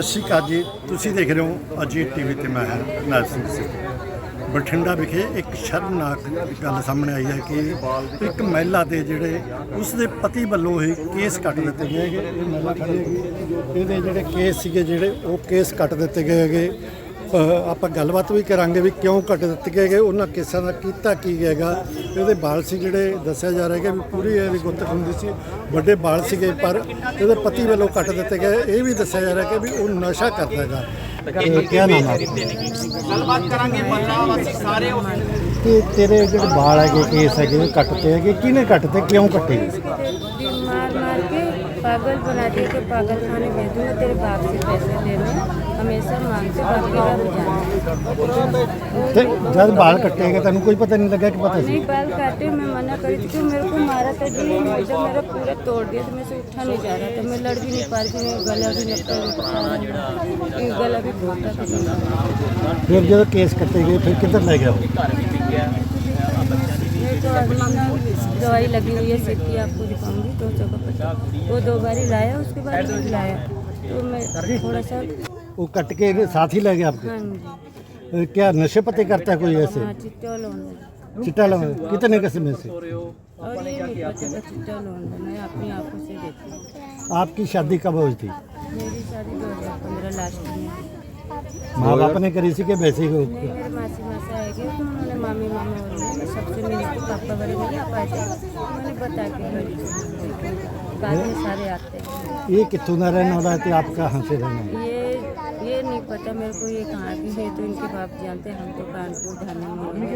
ਸਤਿ ਸ਼੍ਰੀ ਅਕਾਲ ਜੀ। ਤੁਸੀਂ ਦੇਖ ਰਹੇ ਹੋ ਅਜੀਤ ਟੀਵੀ ਤੇ ਮੈਂ ਹਾਂ ਨਾਲ ਸਿੰਘ ਸਿੱਧੂ। ਬਠਿੰਡਾ ਵਿਖੇ ਇੱਕ ਸ਼ਰਮਨਾਕ ਗੱਲ ਸਾਹਮਣੇ ਆਈ ਹੈ ਕਿ ਇੱਕ ਮਹਿਲਾ ਦੇ ਜਿਹੜੇ ਉਸ ਦੇ ਪਤੀ ਵੱਲੋਂ ਹੀ ਕੇਸ ਕੱਟ ਦਿੱਤੇ ਗਏ ਹੈਗੇ। ਇਹ ਮਹਿਲਾ ਖੜੀ ਹੈਗੀ। ਇਹਦੇ ਜਿਹੜੇ ਕੇਸ ਸੀਗੇ ਜਿਹੜੇ, ਉਹ ਕੇਸ ਕੱਟ ਦਿੱਤੇ ਗਏ ਹੈਗੇ। ਆਪਾਂ ਗੱਲਬਾਤ ਵੀ ਕਰਾਂਗੇ ਵੀ ਕਿਉਂ ਘਟ ਦਿੱਤੇ ਗਏ ਉਹਨਾਂ ਕੇਸਾਂ ਦਾ ਕੀਤਾ ਕੀ ਹੈਗਾ। ਇਹਦੇ ਬਾਲ ਸੀ ਜਿਹੜੇ ਦੱਸਿਆ ਜਾ ਰਿਹਾ ਹੈ ਕਿ ਪੂਰੀ ਇਹਦੀ ਗੁੱਤ ਹੁੰਦੀ ਸੀ ਵੱਡੇ ਬਾਲ ਸੀਗੇ ਪਰ ਇਹਦੇ ਪਤੀ ਵੱਲੋਂ ਘਟ ਦਿੱਤੇ ਗਏ। ਇਹ ਵੀ ਦੱਸਿਆ ਜਾ ਰਿਹਾ ਕਿ ਵੀ ਉਹ ਨਸ਼ਾ ਕਰਦਾ ਹੈਗਾ। ਗੱਲਬਾਤ ਕਰਾਂਗੇ ਮੱਲਾਵਾਸੀ ਸਾਰੇ ਉਹਨਾਂ ਤੇਰੇ ਜਿਹੜੇ ਬਾਲ ਹੈਗੇ ਕੇਸ ਹੈਗੇ ਕੱਟਤੇ ਹੈਗੇ ਕਿਹਨੇ ਕੱਟਤੇ ਕਿਉਂ ਕੱਟੇ पागल बना दे के पागल खाने भेज दूंगा तेरे बाप से पैसे लेने हमेशा मांगते बाप के घर जाना ਤੇ ਜਦ ਵਾਲ ਕੱਟੇ ਹੈਗੇ ਤੈਨੂੰ ਕੋਈ ਪਤਾ ਨਹੀਂ ਲੱਗਾ ਕਿ पता नहीं बाल काटे मैं मना करी थी कि मेरे को मारा था जी जब मेरा पूरा तोड़ दिया तो मैं से उठा नहीं जा रहा था मैं लड़ भी नहीं पा रही थी मेरा गला भी लगता ये गला भी घोटा था ਫਿਰ ਜਦੋਂ ਕੇਸ ਕੱਟੇ ਗਏ ਫਿਰ ਕਿੱਧਰ ਲੈ दवाई लगी हुई है सिद्धि आपको दिखाऊँगी दो जगह पर। वो दो बार लाया उसके बाद लाया। तो मैं थोड़ा सा वो कट के साथ ही ले गया आपके? हाँ क्या नशे पते करता है कोई ऐसे? हाँ चिट्टा लोन चिट्टा लगा कितने किस्म में से? और ये चिट्टा लोन मैं अपनी आँखों से देखी हूँ। आपकी शादी कब हुई थी? मेरी शादी दो हज़ार पंद्रह लास्ट में। माँ बाप ने करी सी के वैसे ही हो- मेरे मासी मासा आएगी तो उन्होंने मामी मामा उन्होंने सबसे मिली पापा बड़े थे उन्होंने बता के बाद में सारे आते। हैं ये कितों का रहने वाला है आपका आप कहाँ से रहना? है ये नहीं पता मेरे को ये कहाँ की है तो इनके बाप जानते हैं हम तो कानपुर धाना में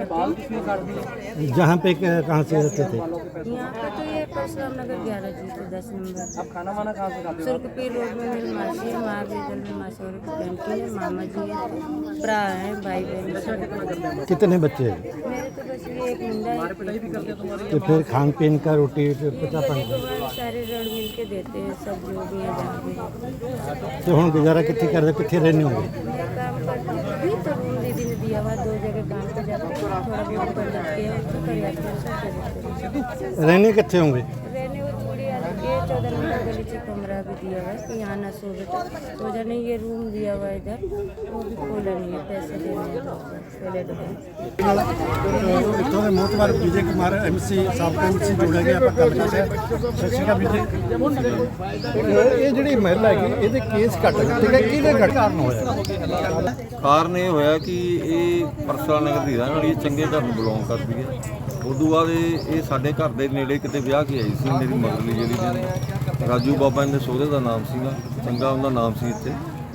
जहाँ पे क- कहाँ से रहते थे यहाँ पे तो ये परशुराम नगर ग्यारह जी तो दस नंबर अब खाना वाना कहाँ से खाते सुरखपीर रोड में मेरी मासी है माँ बेदल में मासौरी की पेंटिंग है मामा जी है भरा है भाई बहन कितने बच्चे हैं मेरे तो बस ये एक मुंडा है तो फिर खान पीन का रोटी पता मेरे पानी को वहाँ सारे रण मिल के देते हैं सब जो भी है जहाँ पे तो हम गुजारा कितने कर रहे कितने रहने होंगे मैं काम करती हूँ तो रूम दीदी ने दिया हुआ दो जगह काम पे जाते हैं थोड़ा बहुत कर जाते हैं उसको कर जाते हैं सब कर देते हैं रहने कितने होंगे रहने वो थोड़ी अलग ये चौदह नंबर गली से कमरा भी दिया हुआ है कि यहाँ ना सो बेटा तो जाने ये रूम दिया हुआ है इधर वो भी खोला नहीं है पैसे देने हैं लोग पहले तो ਇੱਥੋਂ ਦੇ ਮੋਤਵਾਰ ਵਿਜੇ ਕੁਮਾਰ ਐਮਸੀ ਸਾਬਕਾ ਐਮਸੀ ਜੁੜੇ ਗਏ ਆਪਾਂ ਗੱਲ ਕਰਦੇ ਹਾਂ ਸਤਿ ਸ਼੍ਰੀ ਅਕਾਲ ਵਿਜੇ ਇਹ ਜਿਹੜੀ ਮਹਿਲਾ ਹੈਗੀ ਇਹਦੇ ਕੇਸ ਕੱਟ ਦਿੱਤੇ ਗਏ ਕਿਹਦੇ ਘਟ ਕਾਰਨ ਹੋਇਆ ਕਾਰਨ ਇਹ ਹੋਇਆ ਕਿ ਇਹ ਪਰਸਾ ਨਗਰ ਦੀ ਰਹਿਣ ਵਾਲੀ ਹੈ, ਚੰਗੇ ਘਰ ਨੂੰ ਬਿਲੋਂਗ ਕਰਦੀ ਹੈ ਉਦੋਂ ਬਾਅਦ ਇਹ ਇਹ ਸਾਡੇ ਘਰ ਦੇ ਨੇੜੇ ਕਿਤੇ ਵਿਆਹ ਕੇ ਆਈ ਸੀ ਮੇਰੀ ਮਗਰਲੀ ਜਿਹੜੀ ਜਨ ਰਾਜੂ ਬਾਬਾ ਦੇ ਸਹੁਰੇ ਦਾ ਨਾਮ ਸੀਗਾ, ਚੰਗਾ ਉਹਦਾ ਨਾਮ ਸੀ ਇੱਥੇ।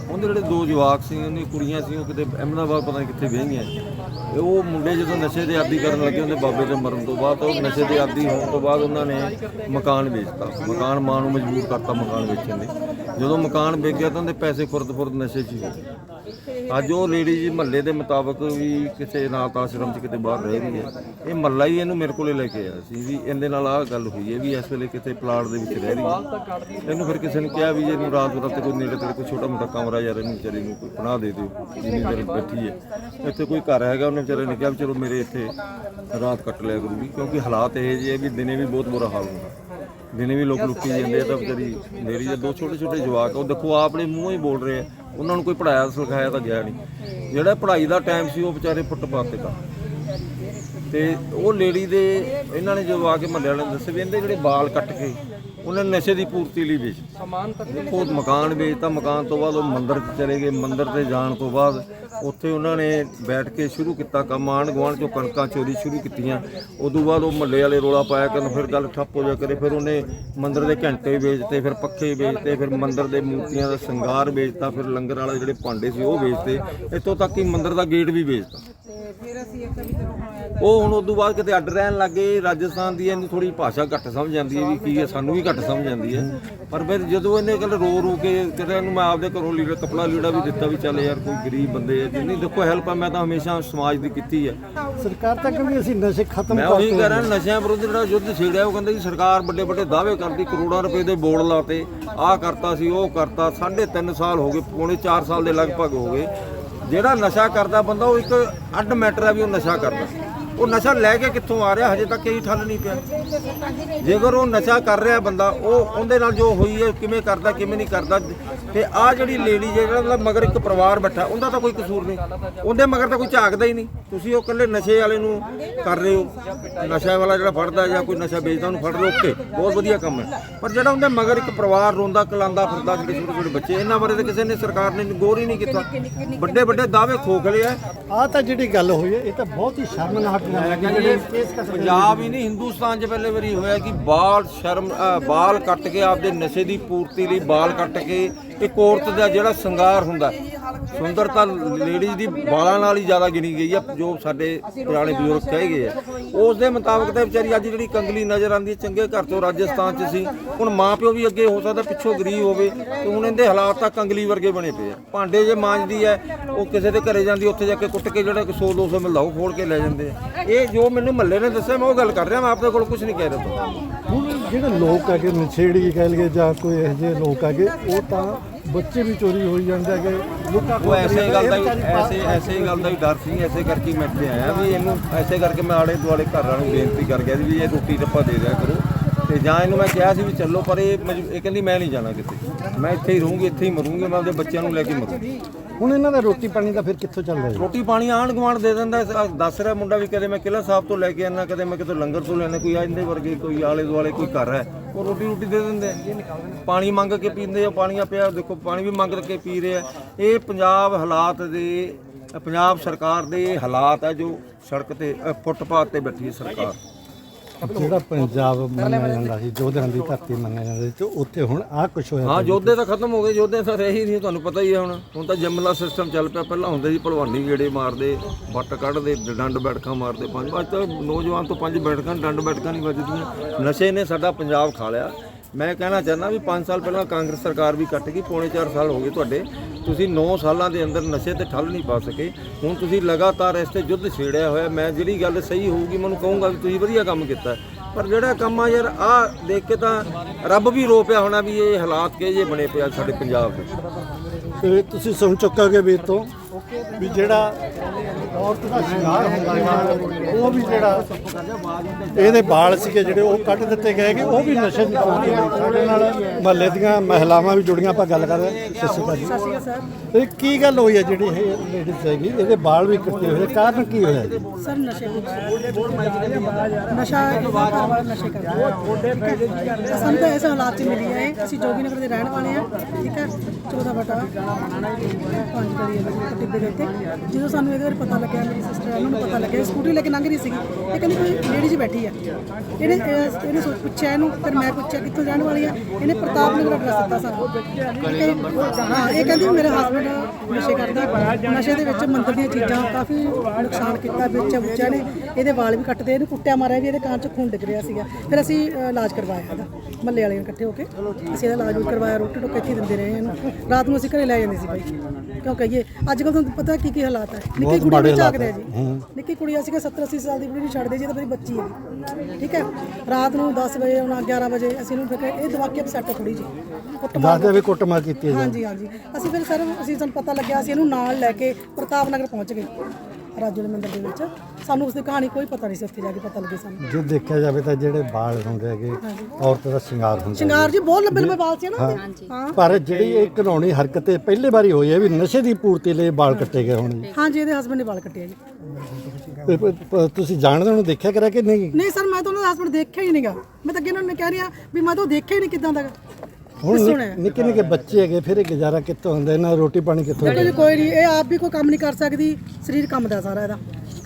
ਉਹਦੇ ਜਿਹੜੇ ਦੋ ਜਵਾਕ ਸੀ ਉਹਨੇ ਕੁੜੀਆਂ ਸੀ, ਉਹ ਕਿਤੇ ਅਹਿਮਦਾਬਾਦ ਪਤਾ ਨਹੀਂ ਕਿੱਥੇ ਵਿਆਹੀਆਂ। ਇਹ ਉਹ ਮੁੰਡੇ ਜਦੋਂ ਨਸ਼ੇ ਦੇ ਆਦੀ ਕਰਨ ਲੱਗੇ, ਉਹਦੇ ਬਾਬੇ ਦੇ ਮਰਨ ਤੋਂ ਬਾਅਦ, ਉਹ ਨਸ਼ੇ ਦੇ ਆਦੀ ਹੋਣ ਤੋਂ ਬਾਅਦ ਉਹਨਾਂ ਨੇ ਮਕਾਨ ਵੇਚਤਾ। ਮਕਾਨ ਮਾਂ ਨੂੰ ਮਜਬੂਰ ਕਰਤਾ ਮਕਾਨ ਵੇਚਣ ਲਈ। ਜਦੋਂ ਮਕਾਨ ਵੇਚਿਆ ਤਾਂ ਉਹਦੇ ਪੈਸੇ ਫੁਰਦ ਫੁਰਦ ਨਸ਼ੇ 'ਚ ਹੀ ਹੋ ਗਏ। ਅੱਜ ਉਹ ਲੇਡੀਜ਼ ਮਹੱਲੇ ਦੇ ਮੁਤਾਬਕ ਵੀ ਕਿਸੇ ਅਨਾਥ ਆਸ਼ਰਮ 'ਚ ਕਿਤੇ ਬਾਹਰ ਰਹਿ ਰਹੀ ਹੈ। ਇਹ ਮਹੱਲਾ ਹੀ ਇਹਨੂੰ ਮੇਰੇ ਕੋਲੇ ਲੈ ਕੇ ਆਇਆ ਸੀ ਵੀ ਇਹਦੇ ਨਾਲ ਆਹ ਗੱਲ ਹੋਈ ਹੈ ਵੀ ਇਸ ਵੇਲੇ ਕਿਤੇ ਪਲਾਟ ਦੇ ਵਿੱਚ ਰਹਿ ਰਹੀ ਹੈ। ਇਹਨੂੰ ਫਿਰ ਕਿਸੇ ਨੇ ਕਿਹਾ ਵੀ ਇਹਨੂੰ ਰਾਤ ਬਰਾਤ ਕੋਈ ਨੇੜੇ ਤੇੜੇ ਕੋਈ ਛੋਟਾ ਮੋਟਾ ਕਮਰਾ ਯਾਰ ਇਹਨੂੰ ਵਿਚਾਰੀ ਨੂੰ ਕੋਈ ਬਣਾ ਦੇ ਦਿਓ ਜਿੰਨੀ ਦੇਰ ਬੈਠੀ ਹੈ। ਇੱਥੇ ਕੋਈ ਘਰ ਹੈਗਾ ਉਹਨੇ ਵਿਚਾਰੇ ਨੇ ਕਿਹਾ ਵੀ ਚਲੋ ਮੇਰੇ ਇੱਥੇ ਰਾਤ ਕੱਟ ਲਿਆ ਕਰੂਗੀ ਕਿਉਂਕਿ ਹਾਲਾਤ ਇਹ ਜਿਹੇ ਵੀ ਦਿਨੇ ਵੀ ਬਹੁਤ ਬੁਰਾ ਹਾਲ ਹੁੰਦਾ। ਦਿਨੇ ਵੀ ਲੋਕ ਲੁੱਟੀ ਜਾਂਦੇ ਆ ਤਾਂ ਵਿਚਾਰੀ ਮੇਰੀ ਜੇ ਦੋ ਛੋਟੇ ਛੋਟੇ ਜਵਾਕ ਆ, ਉਹ ਦੇਖੋ ਆਪਣੇ ਮੂੰਹੋਂ ਹੀ ਬੋਲ ਰਹੇ ਆ। ਉਹਨਾਂ ਨੂੰ ਕੋਈ ਪੜਾਇਆ ਸਿਖਾਇਆ ਤਾਂ ਗਿਆ ਨਹੀਂ। ਜਿਹੜਾ ਪੜ੍ਹਾਈ ਦਾ ਟਾਈਮ ਸੀ ਉਹ ਵਿਚਾਰੇ ਫੁੱਟਪਾਥ ਤੇ ਕਰ ਤੇ ਉਹ ਲੇਡੀ ਦੇ, ਇਹਨਾਂ ਨੇ ਜਦੋਂ ਆ ਕੇ ਮਹੱਲੇ ਵਾਲਿਆਂ ਨੇ ਦੱਸੇ ਵੀ ਇਹਦੇ ਜਿਹੜੇ ਵਾਲ ਕੱਟ ਕੇ ਉਹਨਾਂ ਨੇ ਨਸ਼ੇ ਦੀ ਪੂਰਤੀ ਲਈ ਵੇਚ। ਸਮਾਨ ਤੱਕ ਦੇਖੋ ਮਕਾਨ ਵੇਚਤਾ ਮਕਾਨ ਤੋਂ ਬਾਅਦ ਉਹ ਮੰਦਿਰ 'ਚ ਚਲੇ ਗਏ। ਮੰਦਿਰ ਤੇ ਜਾਣ ਤੋਂ ਬਾਅਦ ਉੱਥੇ ਉਹਨਾਂ ਨੇ ਬੈਠ ਕੇ ਸ਼ੁਰੂ ਕੀਤਾ ਕੰਮ। ਆਣ ਗੁਆਂਢ ਚੋਂ ਕਣਕਾਂ ਚੋਰੀ ਸ਼ੁਰੂ ਕੀਤੀਆਂ। ਉਦੋਂ ਬਾਅਦ ਉਹ ਮਹੱਲੇ ਵਾਲੇ ਰੋਲਾ ਪਾਇਆ ਕਰਨ ਫਿਰ ਗੱਲ ਠੱਪ ਹੋ ਜਾ ਕਰੇ। ਫਿਰ ਉਹਨੇ ਮੰਦਿਰ ਦੇ ਘੰਟੇ ਵੇਚਤੇ ਫਿਰ ਪੱਖੇ ਵੇਚਤੇ ਫਿਰ ਮੰਦਿਰ ਦੇ ਮੂਰਤੀਆਂ ਦਾ ਸ਼ਿੰਗਾਰ ਵੇਚਤਾ ਫਿਰ ਲੰਗਰ ਵਾਲੇ ਜਿਹੜੇ ਭਾਂਡੇ ਸੀ ਉਹ ਵੇਚਤੇ। ਇੱਥੋਂ ਤੱਕ ਕਿ ਮੰਦਿਰ ਦਾ ਗੇਟ ਵੀ ਵੇਚਤਾ। ਉਹ ਹੁਣ ਉਦੋਂ ਬਾਅਦ ਕਿਤੇ ਅੱਡ ਰਹਿਣ ਲੱਗੇ ਰਾਜਸਥਾਨ ਦੀ ਇਹਨੂੰ ਥੋੜੀ ਭਾਸ਼ਾ ਘੱਟ ਸਮਝ ਆਉਂਦੀ ਹੈ ਵੀ ਕੀ ਹੈ ਸਾਨੂੰ ਵੀ ਘੱਟ ਸਮਝ ਆਉਂਦੀ ਹੈ। ਪਰ ਫਿਰ ਜਦੋਂ ਇਹਨੇ ਕੱਲ ਰੋ ਰੋ ਕੇ ਕਿਤੇ ਇਹਨੂੰ ਮੈਂ ਆਪਦੇ ਘਰੋਂ ਲੀੜਾ ਕਪੜਾ ਲੀੜਾ ਵੀ ਦਿੱਤਾ ਵੀ ਚੱਲ ਯਾਰ ਕੋਈ ਗਰੀਬ ਬੰਦੇ ਆ ਜਿੰਨੀ ਦੇਖੋ ਹੈਲਪ ਆ ਮੈਂ ਤਾਂ ਹਮੇਸ਼ਾ ਸਮਾਜ ਦੀ ਕੀਤੀ ਹੈ। ਸਰਕਾਰ ਤਾਂ ਕਹਿੰਦੀ ਅਸੀਂ ਨਸ਼ੇ ਖਤਮ ਮੈਂ ਉਹੀ ਕਹਿ ਰਿਹਾ ਨਸ਼ਿਆਂ ਵਿਰੁੱਧ ਜਿਹੜਾ ਯੁੱਧ ਛੇੜਿਆ ਉਹ ਕਹਿੰਦੇ ਜੀ ਸਰਕਾਰ ਵੱਡੇ ਵੱਡੇ ਦਾਅਵੇ ਕਰਦੀ ਕਰੋੜਾਂ ਰੁਪਏ ਦੇ ਬੋਰਡ ਲਾਤੇ ਆਹ ਕਰਤਾ ਸੀ ਉਹ ਕਰਤਾ ਸਾਢੇ ਤਿੰਨ ਸਾਲ ਹੋ ਗਏ ਪੌਣੇ 4 ਸਾਲ ਦੇ ਲਗਭਗ ਹੋ ਗਏ। ਜਿਹੜਾ ਨਸ਼ਾ ਕਰਦਾ ਬੰਦਾ ਉਹ ਇੱਕ ਅੱਡ ਮੈਟਰ ਹੈ ਵੀ ਉਹ ਨਸ਼ਾ ਕਰਦਾ। ਉਹ ਨਸ਼ਾ ਲੈ ਕੇ ਕਿੱਥੋਂ ਆ ਰਿਹਾ? ਹਜੇ ਤੱਕ ਇਹੀ ਠੱਲ ਨਹੀਂ ਪਿਆ। ਜੇਕਰ ਉਹ ਨਸ਼ਾ ਕਰ ਰਿਹਾ ਬੰਦਾ, ਉਹ ਉਹਦੇ ਨਾਲ ਜੋ ਹੋਈ ਹੈ, ਕਿਵੇਂ ਕਰਦਾ, ਕਿਵੇਂ ਨਹੀਂ ਕਰਦਾ, ਤੇ ਆ ਜਿਹੜੀ ਲੇਡੀ ਜਿਹੜਾ ਮਗਰ ਇੱਕ ਪਰਿਵਾਰ ਬੈਠਾ, ਉਹਦਾ ਤਾਂ ਕੋਈ ਕਸੂਰ ਨਹੀਂ। ਉਹਦੇ ਮਗਰ ਤਾਂ ਕੋਈ ਝਾਕਦਾ ਹੀ ਨਹੀਂ। ਤੁਸੀਂ ਉਹ ਇਕੱਲੇ ਨਸ਼ੇ ਵਾਲੇ ਨੂੰ ਕਰ ਰਹੇ ਹੋ। ਨਸ਼ਾ ਵਾਲਾ ਜਿਹੜਾ ਫੜਦਾ ਜਾਂ ਕੋਈ ਨਸ਼ਾ ਵੇਚਦਾ, ਉਹਨੂੰ ਫੜ ਰਹੇ ਓਕੇ ਬਹੁਤ ਵਧੀਆ ਕੰਮ ਹੈ। ਪਰ ਜਿਹੜਾ ਉਹਦੇ ਮਗਰ ਇੱਕ ਪਰਿਵਾਰ ਰੋਂਦਾ, ਕਲਾਂਦਾ, ਫਿਰਦਾ ਜਿਹੜੇ ਛੋਟੇ ਛੋਟੇ ਬੱਚੇ, ਇਹਨਾਂ ਬਾਰੇ ਤਾਂ ਕਿਸੇ ਨੇ ਸਰਕਾਰ ਨੇ ਗੌਰ ਹੀ ਨਹੀਂ ਕੀਤਾ। ਵੱਡੇ ਵੱਡੇ ਦਾਅਵੇ ਖੋਖਲੇ ਆ। ਆ ਤਾਂ ਜਿਹੜੀ ਗੱਲ ਹੋਈ ਹੈ, ਇਹ ਤਾਂ ਬਹੁਤ ਹੀ ਸ਼ਰਮਨਾਕ ਪੰਜਾਬ ਹੀ ਨਹੀਂ, ਹਿੰਦੁਸਤਾਨ 'ਚ ਪਹਿਲੇ ਵਾਰੀ ਹੋਇਆ ਕਿ ਬਾਲ ਸ਼ਰਮ ਬਾਲ ਕੱਟ ਕੇ ਆਪਦੇ ਨਸ਼ੇ ਦੀ ਪੂਰਤੀ ਲਈ ਬਾਲ ਕੱਟ ਕੇ ਇੱਕ ਔਰਤ ਦਾ ਜਿਹੜਾ ਸ਼ਿੰਗਾਰ ਹੁੰਦਾ ਸੁੰਦਰਤਾ ਲੇਡੀਜ਼ ਦੀ ਬਾਲਾਂ ਨਾਲ ਹੀ ਜ਼ਿਆਦਾ ਗਿਣੀ ਗਈ ਆ, ਜੋ ਸਾਡੇ ਪੁਰਾਣੇ ਬਜ਼ੁਰਗ ਕਹੇ ਗਏ ਆ। ਉਸ ਦੇ ਮੁਤਾਬਕ ਤਾਂ ਵਿਚਾਰੀ ਅੱਜ ਜਿਹੜੀ ਕੰਗਲੀ ਨਜ਼ਰ ਆਉਂਦੀ ਚੰਗੇ ਘਰ ਤੋਂ ਰਾਜਸਥਾਨ 'ਚ ਸੀ। ਹੁਣ ਮਾਂ ਪਿਓ ਵੀ ਅੱਗੇ ਹੋ ਸਕਦਾ, ਪਿੱਛੋਂ ਗਰੀਬ ਹੋਵੇ, ਤੇ ਹੁਣ ਇਹਦੇ ਹਾਲਾਤ ਤਾਂ ਕੰਗਲੀ ਵਰਗੇ ਬਣੇ ਪਏ ਆ। ਭਾਂਡੇ ਜੇ ਮਾਂਜਦੀ ਹੈ, ਉਹ ਕਿਸੇ ਦੇ ਘਰੇ ਜਾਂਦੀ, ਉੱਥੇ ਜਾ ਕੇ ਕੁੱਟ ਕੇ ਜਿਹੜਾ 100 200 ਮਿਲਦਾ, ਉਹ ਖੋਲ ਕੇ ਲੈ ਜਾਂਦੇ ਆ। ਇਹ ਜੋ ਮੈਨੂੰ ਮੱਲੇ ਨੇ ਦੱਸਿਆ, ਮੈਂ ਉਹ ਗੱਲ ਕਰ ਰਿਹਾ, ਮੈਂ ਆਪਣੇ ਕੋਲ ਕੁਝ ਨਹੀਂ ਕਹਿ ਰਿਹਾ। ਜਿਹੜੇ ਲੋਕ ਹੈਗੇ ਨਸ਼ੇੜੀ ਕਹਿ ਲਈਏ ਜਾਂ ਕੋਈ ਇਹੋ ਜਿਹੇ ਲੋਕ ਹੈਗੇ ਉਹ ਤਾਂ ਬੱਚੇ ਵੀ ਚੋਰੀ ਹੋਈ ਜਾਂਦੇ ਹੈਗੇ ਲੋਕਾਂ ਉਹ ਕੋਲ ਐਸੇ ਗੱਲ ਦਾ ਵੀ ਐਸੇ ਐਸੇ ਗੱਲ ਦਾ ਵੀ ਡਰ ਸੀ ਐਸੇ ਕਰਕੇ ਮੈਂ ਇੱਥੇ ਆਇਆ ਵੀ ਇਹਨੂੰ ਐਸੇ ਕਰਕੇ ਮੈਂ ਆਲੇ ਦੁਆਲੇ ਘਰਾਂ ਨੂੰ ਬੇਨਤੀ ਕਰ ਗਿਆ ਸੀ ਵੀ ਇਹ ਰੋਟੀ ਟੱਪਾ ਦੇ ਦਿਆ ਕਰੋ। ਤੇ ਜਾਂ ਇਹਨੂੰ ਮੈਂ ਕਿਹਾ ਸੀ ਵੀ ਚੱਲੋ ਪਰ ਇਹ ਮਜ- ਇਹ ਕਹਿੰਦੀ ਮੈਂ ਨਹੀਂ ਜਾਣਾ ਕਿਤੇ। ਮੈਂ ਇੱਥੇ ਹੀ ਰਹੂੰਗੀ ਇੱਥੇ ਹੀ ਮਰੂੰਗੀ ਮੈਂ ਆਪਦੇ ਬੱਚਿਆਂ ਨੂੰ ਲੈ ਕੇ ਮਰੂੰਗੀ। ਹੁਣ ਇਹਨਾਂ ਦਾ ਰੋਟੀ ਪਾਣੀ ਦਾ ਫਿਰ ਕਿੱਥੋਂ ਚੱਲਦਾ ਜੀ ਰੋਟੀ ਪਾਣੀ ਆਂਢ ਗੁਆਂਢ ਦੇ ਦਿੰਦਾ ਹੈ। ਆਹ ਦੱਸ ਰਿਹਾ ਮੁੰਡਾ ਵੀ ਕਦੇ ਮੈਂ ਕਿਲਾ ਸਾਹਿਬ ਤੋਂ ਲੈ ਕੇ ਆਣਾ ਕਦੇ ਮੈਂ ਕਿਤੇ ਲੰਗਰ ਤੋਂ ਲੈਣਾ ਕੋਈ ਆ ਆਂਦੇ ਵਰਗੇ ਕੋਈ ਆਲੇ ਦੁਆਲੇ ਕੋਈ ਘਰ ਹੈ ਉਹ ਰੋਟੀ ਰੋਟੀ ਦੇ ਦਿੰਦੇ ਆ। ਪਾਣੀ ਮੰਗ ਕੇ ਪੀਂਦੇ ਆ ਪਾਣੀ ਆ ਪਿਆ ਦੇਖੋ ਪਾਣੀ ਵੀ ਮੰਗ ਕੇ ਪੀ ਰਹੇ ਆ ਇਹ ਪੰਜਾਬ ਹਾਲਾਤ ਦੇ ਪੰਜਾਬ ਸਰਕਾਰ ਦੇ ਹਾਲਾਤ ਆ ਜੋ ਸੜਕ ਤੇ ਅ, ਫੁੱਟਪਾਥ ਤੇ ਬੈਠੀ ਹੈ ਸਰਕਾਰ ਜਿਹੜਾ ਪੰਜਾਬ ਮੰਨਿਆ ਜਾਂਦਾ ਸੀ ਜੋਧਿਆਂ ਦੀ ਧਰਤੀ ਮੰਨਿਆ ਜਾਂਦਾ ਸੀ ਤੇ ਉੱਥੇ ਹੁਣ ਆਹ ਕੁਝ ਹੋਇਆ ਹਾਂ ਯੋਧੇ ਤਾਂ ਖਤਮ ਹੋ ਗਏ ਯੋਧੇ ਤਾਂ ਰਹੇ ਹੀ ਨਹੀਂ ਤੁਹਾਨੂੰ ਪਤਾ ਹੀ ਹੈ ਹੁਣ। ਹੁਣ ਤਾਂ ਜੰਮਲਾ ਸਿਸਟਮ ਚੱਲ ਪਿਆ ਪਹਿਲਾਂ ਹੁੰਦੇ ਸੀ ਭਲਵਾਨੀ ਗੇੜੇ ਮਾਰਦੇ ਵੱਟ ਕੱਢਦੇ ਡੰਡ ਬੈਠਕਾਂ ਮਾਰਦੇ ਪੰਜ ਅੱਜ ਤਾਂ ਨੌਜਵਾਨ ਤੋਂ ਪੰਜ ਬੈਠਕਾਂ ਡੰਡ ਬੈਠਕਾਂ ਨਹੀਂ ਵੱਜਦੀਆਂ। ਨਸ਼ੇ ਨੇ ਸਾਡਾ ਪੰਜਾਬ ਖਾ ਲਿਆ। ਮੈਂ ਕਹਿਣਾ ਚਾਹੁੰਦਾ ਵੀ 5 ਸਾਲ ਪਹਿਲਾਂ ਕਾਂਗਰਸ ਸਰਕਾਰ ਵੀ ਕੱਟ ਗਈ, ਪੌਣੇ 4 ਸਾਲ ਹੋ ਗਏ ਤੁਹਾਡੇ। ਤੁਸੀਂ 9 ਸਾਲਾਂ ਦੇ ਅੰਦਰ ਨਸ਼ੇ ਤੇ ਠੱਲ ਨਹੀਂ ਪਾ ਸਕੇ। ਹੁਣ ਤੁਸੀਂ ਲਗਾਤਾਰ ਇਸ ਤੇ ਯੁੱਧ ਛੇੜਿਆ ਹੋਇਆ। ਮੈਂ ਜਿਹੜੀ ਗੱਲ ਸਹੀ ਹੋਊਗੀ, ਮੈਨੂੰ ਕਹੂੰਗਾ ਵੀ ਤੁਸੀਂ ਵਧੀਆ ਕੰਮ ਕੀਤਾ। ਪਰ ਜਿਹੜਾ ਕੰਮ ਆ ਯਾਰ ਆ ਦੇਖ ਕੇ ਤਾਂ ਰੱਬ ਵੀ ਰੋ ਪਿਆ ਹੋਣਾ ਵੀ ਇਹ ਹਾਲਾਤ ਕਿਹੋ ਜਿਹੇ ਬਣੇ ਪਿਆ ਸਾਡੇ ਪੰਜਾਬ ਦੇ। ਤੇ ਤੁਸੀਂ ਸੁਣ ਚੁੱਕੋਗੇ ਵੀ ਤੋਂ ਵੀ ਜਿਹੜਾ ਔਰਤ ਦਾ ਸ਼ਿੰਗਾਰ ਹੁੰਦਾ ਹੈ ਉਹ ਵੀ ਜਿਹੜਾ ਇਹਦੇ ਵਾਲ ਸੀਗੇ ਜਿਹੜੇ ਉਹ ਕੱਢ ਦਿੱਤੇ ਗਏ ਕਿ ਉਹ ਵੀ ਨਸ਼ੇ ਦੀ ਲਈ ਸਾਡੇ ਨਾਲ ਮਹੱਲੇ ਦੀਆਂ ਮਹਿਲਾਵਾਂ ਵੀ ਜੁੜੀਆਂ ਆਪਾਂ ਗੱਲ ਕਰ ਰਹੇ ਅਕਾਲ ਜੀ। ਇਹ ਕੀ ਗੱਲ ਹੋਈ ਹੈ ਜਿਹੜੀ ਇਹ ਲੇਡੀਜ਼ ਹੈਗੀ? ਇਹਦੇ ਵਾਲ ਵੀ ਕੱਟੇ ਹੋਏ ਕਾਰਨ ਕੀ ਹੋਇਆ ਜੀ? ਸਰ ਨਸ਼ੇ ਨਸ਼ਾ ਘਰ ਵਾਲਾ ਨਸ਼ੇ ਕਰਦਾ ਠੀਕ ਹੈ? ਸਾਨੂੰ ਤਾਂ ਇਸ ਹਾਲਾਤ 'ਚ ਮਿਲੀ ਹੈ। ਇਹ। ਅਸੀਂ ਜੋਗੀ ਨਗਰ ਦੇ ਰਹਿਣ ਵਾਲੇ ਆ ਠੀਕ ਹੈ? 14 ਬਟਾ ਪੰਜ ਗਲੀ ਹੈ ਜੀ ਟਿੱਬੇ ਦੇ ਉੱਤੇ। ਜਦੋਂ ਸਾਨੂੰ ਇਹਦੇ ਬਾਰੇ ਪਤਾ ਲੱਗਿਆ ਮੇਰੀ ਸਿਸਟਰ ਉਹਨੂੰ ਪਤਾ ਲੱਗਿਆ ਸਕੂਟੀ ਲੈ ਕੇ ਲੰਘ ਰਹੀ ਸੀਗੀ ਇਹ ਕਹਿੰਦੀ ਕੋਈ ਲੇਡੀ ਜੀ ਬੈਠੀ ਆ। ਇਹਨੇ ਇਹ- ਇਹਨੇ ਸੋਚ ਪੁੱਛਿਆ ਇਹਨੂੰ ਫਿਰ ਮੈਂ ਪੁੱਛਿਆ ਕਿੱਥੋਂ ਰਹਿਣ ਵਾਲੀ ਆ। ਇਹਨੇ ਪ੍ਰਤਾਪ ਨਗਰ ਐਡਰੈਸ ਦਿੱਤਾ ਸਾਨੂੰ ਠੀਕ ਹੈ ਹਾਂ ਇਹ ਕਹਿੰਦੀ ਮੇਰਾ ਹਸਬੰਡ ਨਸ਼ੇ ਕਰਦਾ ਨਸ਼ੇ ਦੇ ਵਿੱਚ ਮੰਦਰ ਦੀਆਂ ਚੀਜ਼ਾਂ ਕਾਫੀ ਨੁਕਸਾਨ ਕੀਤਾ ਵਿੱਚ ਬੱਚਿਆਂ ਨੇ ਇਹਦੇ ਵਾਲ ਵੀ ਕੱਟਦੇ ਇਹਨੂੰ ਕੁੱਟਿਆ ਮਾਰਿਆ ਵੀ ਇਹਦੇ ਕਾਨ 'ਚ ਖੂਨ ਡਿੱਗ ਰਿਹਾ ਸੀਗਾ। ਫਿਰ ਅਸੀਂ ਅ, ਇਲਾਜ ਕਰਵਾਇਆ ਇਹਦਾ। ਮੱਲੇ ਵਾਲੇ ਇਕੱਠੇ ਹੋ ਕੇ ਅਸੀਂ ਇਹਦਾ ਇਲਾਜ ਵੀ ਕਰਵਾਇਆ ਰੋਟੀ ਟੋਕੇ ਇੱਥੇ ਦਿੰਦੇ ਰਹੇ ਇਹਨੂੰ। ਰਾਤ ਨੂੰ ਅਸੀਂ ਘਰੇ ਲੈ ਜਾਂਦੇ ਸੀ ਬਾਈ। ਕਿਉਂ ਕਹੀਏ? ਅੱਜ ਕੱਲ ਤੁਹਾਨੂੰ ਪਤਾ ਕੀ ਕੀ ਹਾਲਾਤ ਹੈ। ਨਿੱਕੀ ਕੁੜੀ ਨੂੰ ਝਾਕਦੇ ਆ ਜੀ। ਨਿੱਕੀ ਕੁੜੀ ਅਸੀਂ ਕਿ 70 80 ਸਾਲ ਦੀ ਕੁੜੀ ਨੂੰ ਛੱਡਦੇ ਜੀ ਤਾਂ ਮੇਰੀ ਬੱਚੀ ਹੈ ਠੀਕ ਹੈ? ਰਾਤ ਨੂੰ 10 ਵਜੇ ਆਉਣਾ 11 ਵਜੇ ਅਸੀਂ ਇਹਨੂੰ ਫਿਰ ਇਹ ਦਵਾਕੇ ਸੈੱਟ ਥੋੜੀ ਜੀ। ਕੁੱਟਮਾਰ ਦੱਸਦੇ ਵੀ ਕੁੱਟਮਾਰ ਕੀਤੀ ਹੈ ਹਾਂਜੀ ਹਾਂਜੀ। ਅਸੀਂ ਫਿਰ ਸਰ ਅਸੀਂ ਸਾਨੂੰ ਪਤਾ ਲੱਗਿਆ ਅਸੀਂ ਇਹਨੂੰ ਨਾਲ ਲੈ ਕੇ ਪ੍ਰਤਾਪ ਨਗਰ ਪਹੁੰਚ ਗਏ। ਰਾਜੂ ਦੇ ਮੰਦਿਰ ਦੇ ਵਿੱਚ। ਸਾਨੂੰ ਉਸ ਦੀ ਕਹਾਣੀ ਕੋਈ ਪਤਾ ਨਹੀਂ ਸੀ ਉੱਥੇ ਜਾ ਕੇ ਪਤਾ ਲੱਗੀ ਸਾਨੂੰ। ਜੇ ਦੇਖਿਆ ਜਾਵੇ ਤਾਂ ਜਿਹੜੇ ਵਾਲ ਹੁੰਦੇ ਹੈਗੇ ਔਰਤ ਦਾ ਸ਼ਿੰਗਾਰ ਹੁੰਦਾ ਸ਼ਿੰਗਾਰ ਜੀ ਬਹੁਤ ਲੰਬੇ ਲੰਬੇ ਵਾਲ ਸੀ ਨਾ ਉਹਦੇ। ਹਾਂ। ਪਰ ਜਿਹੜੀ ਇਹ ਘਿਨਾਉਣੀ ਹਰਕਤ ਇਹ ਪਹਿਲੀ ਵਾਰੀ ਹੋਈ ਹੈ ਵੀ ਨਸ਼ੇ ਦੀ ਪੂਰਤੀ ਲਈ ਵਾਲ ਕੱਟੇ ਗਏ ਹੁਣ ਜੀ ਹਾਂਜੀ ਇਹਦੇ ਹਸਬੰਡ ਨੇ ਵਾਲ ਕੱਟਿਆ ਜੀ। ਤੇ ਪ- ਪ- ਤੁਸੀਂ ਜਾਣਦੇ ਹੋ ਦੇਖਿਆ ਕਰਿਆ ਕਿ ਨਹੀਂ? ਨਹੀਂ ਸਰ ਮੈਂ ਤਾਂ ਉਹਨਾਂ ਦਾ ਹਸਬੰਡ ਦੇਖਿਆ ਹੀ ਨਹੀਂਗਾ ਮੈਂ ਤਾਂ ਅੱਗੇ ਉਹਨਾਂ ਨੇ ਕਹਿ ਰਿਹਾ ਵੀ ਮੈਂ ਤਾਂ ਉਹ ਦੇਖਿਆ ਹੀ ਨਹੀਂ ਕਿਦਾਂ ਦਾ। ਹੁਣ ਨਿ- ਨਿੱਕੇ ਨਿੱਕੇ ਬੱਚੇ ਹੈਗੇ ਫਿਰ ਇਹ ਗੁਜ਼ਾਰਾ ਕਿੱਥੋਂ ਹੁੰਦਾ? ਇਹਨਾਂ ਦੀ ਰੋਟੀ ਪਾਣੀ ਕਿੱਥੋਂ ਜੀ ਕੋਈ ਨਹੀਂ ਇਹ ਆਪ ਵੀ ਕੋਈ ਕੰਮ ਨਹੀਂ ਕਰ ਸਕਦੀ ਸਰੀਰ ਕੰਮ ਦਾ ਸਾਰਾ ਇਹਦਾ।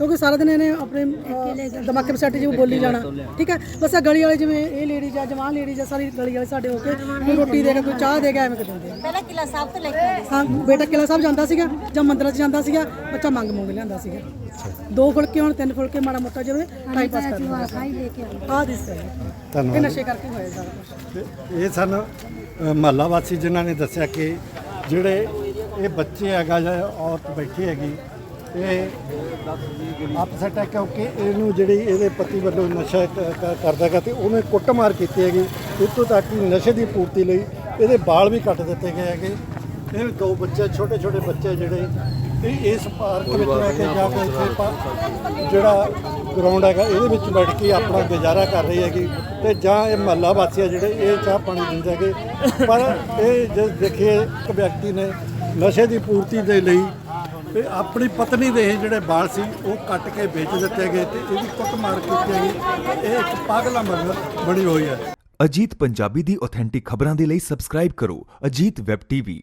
ਕਿਉਂਕਿ ਸਾਰਾ ਦਿਨ ਇਹਨੇ ਆਪਣੇ ਦਿਮਾਗ ਤੇ ਸੈੱਟ ਜਿਵੇਂ ਬੋਲੀ ਜਾਣਾ। ਠੀਕ ਹੈ? ਬਸ ਆ ਗਲੀ ਵਾਲੇ ਜਿਵੇਂ ਇਹ ਲੇਡੀ ਜਾਂ ਜਵਾਨ ਲੇਡੀ ਜਾਂ ਸਾਰੀ ਗਲੀ ਵਾਲੇ ਸਾਡੇ ਹੋ ਕੇ ਕੋਈ ਰੋਟੀ ਦੇ ਕੇ ਕੋਈ ਚਾਹ ਦੇ ਕੇ ਐਵੇਂ ਕਿ ਦਿੰਦੇ ਆ। ਪਹਿਲਾਂ ਕਿਲਾ ਸਾਹਿਬ ਤੋਂ ਲੈ ਕੇ ਹਾਂ ਬੇਟਾ ਕਿਲਾ ਸਾਹਿਬ ਜਾਂਦਾ ਸੀਗਾ ਜਾਂ ਮੰਦਰਾਂ 'ਚ ਜਾਂਦਾ ਸੀਗਾ ਬੱਚਾ ਮੰਗ ਮੰਗ ਲਿਆਂਦਾ ਸੀਗਾ। ਦੋ ਫੁਲਕੇ ਹੁਣ ਤਿੰਨ ਫੁਲਕੇ ਮਾੜਾ ਮੋਟਾ ਜਿਵੇਂ ਟਾਈਮ ਪਾਸ ਕਰਦਾ ਆਹ ਦਿਸ ਹੈ ਇਹ ਨਸ਼ੇ ਕਰਕੇ ਹੋਇਆ ਸਾਰਾ ਇਹ ਸਨ ਮਹੱਲਾ ਵਾਸੀ ਜਿਨ੍ਹਾਂ ਨੇ ਦੱਸਿਆ ਕਿ ਜਿਹੜੇ ਇਹ ਬੱਚੇ ਹੈਗਾ ਜਾਂ ਔਰਤ ਬੈਠੀ ਹੈਗੀ ਇਹ ਅਪਸੈਟ ਹੈ ਕਿਉਂਕਿ ਇਹਨੂੰ ਜਿਹੜੀ ਇਹਦੇ ਪਤੀ ਵੱਲੋਂ ਨਸ਼ਾ ਕਰਦਾ ਹੈਗਾ ਤੇ ਉਹਨੇ ਕੁੱਟਮਾਰ ਕੀਤੀ ਹੈਗੀ। ਇੱਥੋਂ ਤੱਕ ਕਿ ਨਸ਼ੇ ਦੀ ਪੂਰਤੀ ਲਈ ਇਹਦੇ ਵਾਲ ਵੀ ਕੱਟ ਦਿੱਤੇ ਗਏ ਹੈਗੇ। ਇਹ ਦੋ ਬੱਚੇ ਛੋਟੇ ਛੋਟੇ ਬੱਚੇ ਜਿਹੜੇ ਇਹ ਇਸ ਪਾਰਕ ਵਿੱਚ ਲੈ ਕੇ ਜਾ ਕੇ ਇੱਥੇ ਜਿਹੜਾ ਗਰਾਊਂਡ ਹੈਗਾ ਇਹਦੇ ਵਿੱਚ ਬੈਠ ਕੇ ਆਪਣਾ ਗੁਜ਼ਾਰਾ ਕਰ ਰਹੀ ਹੈਗੀ। ਤੇ ਜਾਂ ਇਹ ਮਹੱਲਾ ਵਾਸੀ ਆ ਜਿਹੜੇ ਇਹ ਚਾਹ ਪਾਣੀ ਦਿੰਦੇ ਹੈਗੇ। ਪਰ ਇਹ ਜੇ ਦੇਖੀਏ ਇੱਕ ਵਿਅਕਤੀ ਨੇ ਨਸ਼ੇ ਦੀ ਪੂਰਤੀ ਦੇ ਲਈ ਤੇ ਆਪਣੀ ਪਤਨੀ ਦੇ ਇਹ ਜਿਹੜੇ ਵਾਲ ਸੀ, ਉਹ ਕੱਟ ਕੇ ਵੇਚ ਦਿੱਤੇ ਗਏ ਤੇ ਇਹਦੀ ਕੁੱਟਮਾਰ ਕੀਤੀ ਗਈ। ਇਹ ਇੱਕ ਪਾਗਲਾ ਮਰਨ ਬਣੀ ਹੋਈ ਹੈ। ਅਜੀਤ ਪੰਜਾਬੀ ਦੀ ਆਥੈਂਟਿਕ ਖਬਰਾਂ ਦੇ ਲਈ ਸਬਸਕ੍ਰਾਈਬ ਕਰੋ ਅਜੀਤ ਵੈਬ ਟੀਵੀ